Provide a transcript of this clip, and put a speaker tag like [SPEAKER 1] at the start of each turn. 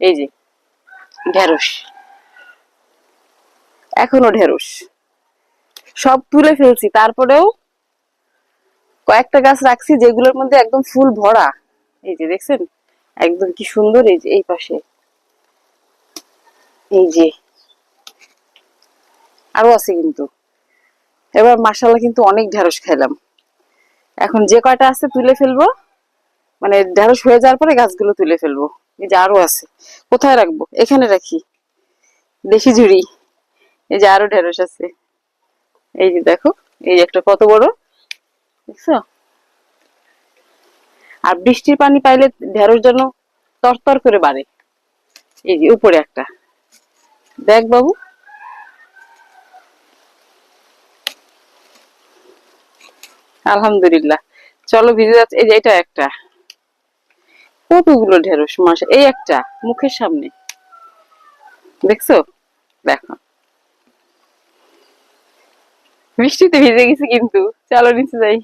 [SPEAKER 1] এই যে, ঢেঁড়স। এখনও ঢেঁড়স। সব তুলে ফেলছি, তারপরেও কয়েকটা গাছ রাখছি যেগুলোর মধ্যে একদম ফুল ভরা। এই যে দেখছেন, একদম কি সুন্দর এই যে, এই পাশে। এই যে আরও আছে কিন্তু। এবার মাসাল্লাহ কিন্তু অনেক ঢেঁড়স খাইলাম। এখন যে কয়টা আছে তুলে ফেলব। মানে ঢেঁড়স হয়ে যাওয়ার পরে গাছগুলো তুলে ফেলব। এই যে আরও আছে। কোথায় রাখব? এখানে রাখি। দেশি ঝুড়ি। এই যে আরও ঢেঁড়স আছে। এই যে দেখো, এই একটা কত বড়। দেখছ? আর বৃষ্টির পানি পাইলে ঢেঁড়স যেন তরতর করে বাড়ে। এই যে উপরে একটা। দেখ বাবু। আলহামদুলিল্লাহ। চলো ভিজে যাচ্ছে। এই যে এটা একটা। কতগুলো ঢেঁড়স মাসে এই একটা, মুখের সামনে। দেখছ? দেখো। বৃষ্টিতে ভিজে গেছে কিন্তু চালো নিচে যাই